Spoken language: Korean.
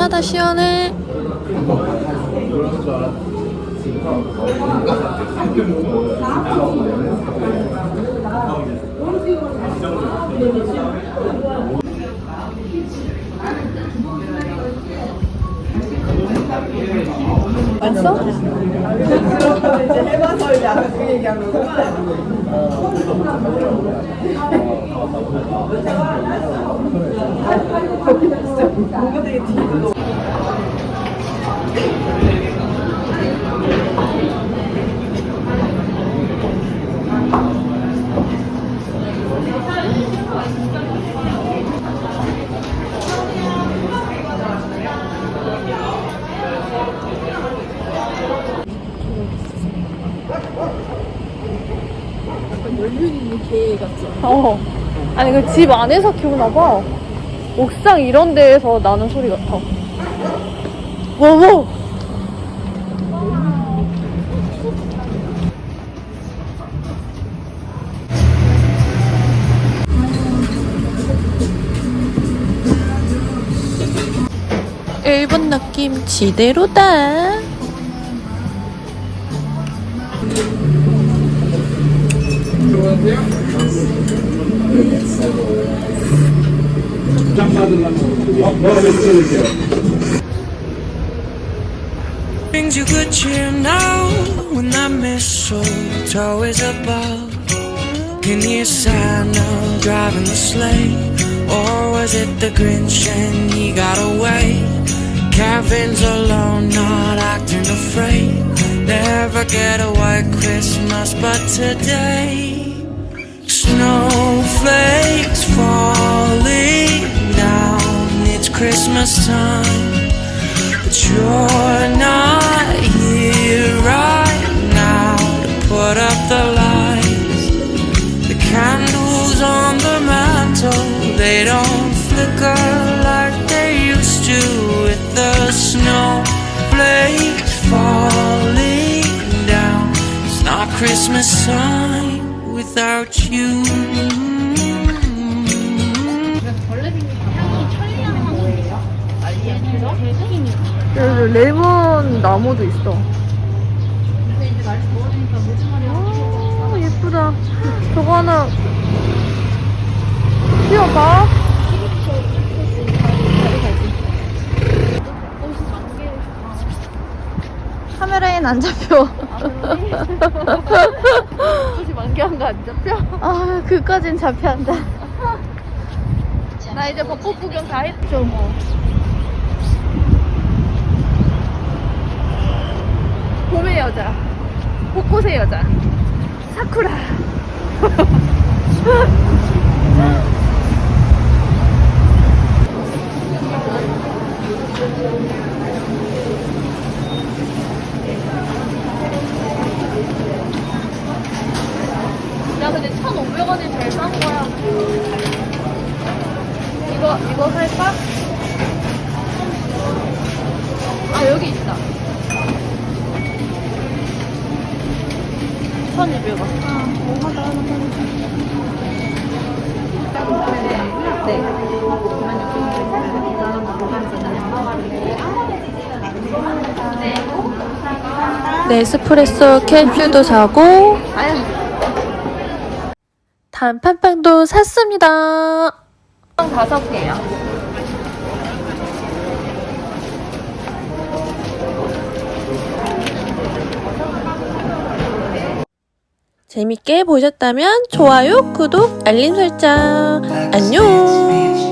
시원하다 시원해. 맛있어? 어. 아니 그 집 안에서 키우나 봐. 옥상 이런 데에서 나는 소리 같아. 워워. 일본 느낌 지대로다. Brings you good cheer now when that mistletoe is above. Can you Santa driving the sleigh? Or was it the Grinch and he got away? Kevin's alone, not acting afraid. Never get a white Christmas, but today, snowflakes falling down. It's Christmas time. But you're not here right now to put up the lights. The candles on the mantle, they don't flicker like they used to with the snow snowflakes falling down. It's not Christmas time without you. 여기 레몬 나무도 있어. 아, 예쁘다. 저거 하나 피워봐. 카메라엔 안 잡혀. 만개한 거 안 잡혀? 아, 그까진 잡혀한다. 나 이제 벚꽃 구경 다 했죠 뭐. 봄의 여자, 벚꽃의 여자, 사쿠라. 야 근데 1,500원이 제일 싼 거야. 이거 살까? 아 여기 있다. 1,200원. 아, 뭐 하다 하나 네스프레소 캡슐도 사고 단팥빵도 샀습니다. 다섯 개야. 재밌게 보셨다면 좋아요, 구독, 알림 설정. 안녕!